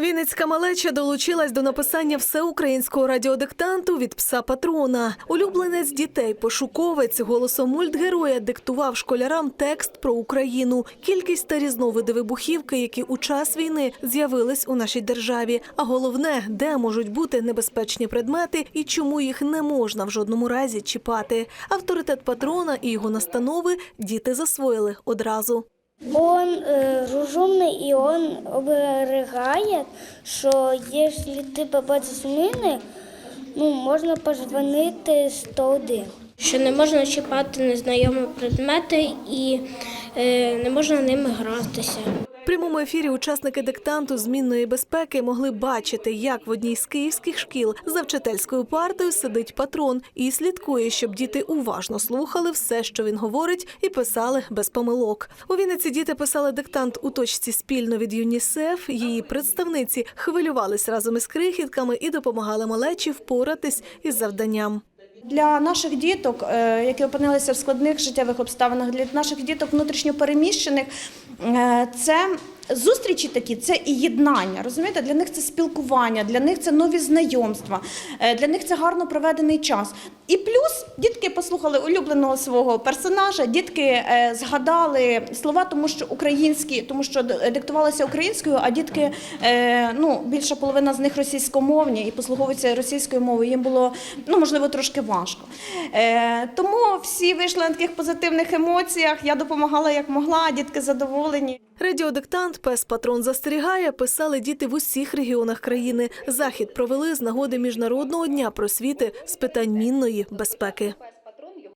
Вінницька малеча долучилась до написання всеукраїнського радіодиктанту від пса патрона. Улюбленець дітей, пошуковець голосом мультгероя диктував школярам текст про Україну, кількість та різновиди вибухівки, які у час війни з'явились у нашій державі. А головне, де можуть бути небезпечні предмети і чому їх не можна в жодному разі чіпати. Авторитет патрона і його настанови діти засвоїли одразу. Он э, розумний і он оберігає, що якщо ти побачиш міни, ну, можна позвонити 101. що не можна чіпати незнайомі предмети і е, не можна ними гратися. Прямому ефірі учасники диктанту змінної безпеки могли бачити, як в одній з київських шкіл за вчительською партою сидить патрон і слідкує, щоб діти уважно слухали все, що він говорить, і писали без помилок. У Вінниці діти писали диктант у точці спільно від ЮНІСЕФ. Її представниці хвилювались разом із крихітками і допомагали малечі впоратись із завданням. Для наших діток, е, які опинилися в складних життєвих обставинах, для наших діток внутрішньопереміщених, е, це зустрічі такі, це і єднання. Розумієте, для них це спілкування, для них це нові знайомства, е, для них це гарно проведений час. І плюс дітки послухали улюбленого свого персонажа, дітки е, згадали слова, тому що українські, тому що диктувалися українською, а дітки, е, ну більша половина з них російськомовні і послуговуються російською мовою. Їм було ну можливо трошки важко. Е, тому всі вийшли на таких позитивних емоціях. Я допомагала як могла, дітки задоволені. Радіодиктант Пес Патрон застерігає писали діти в усіх регіонах країни. Захід провели з нагоди міжнародного дня просвіти з питань мінної безпеки. rápido.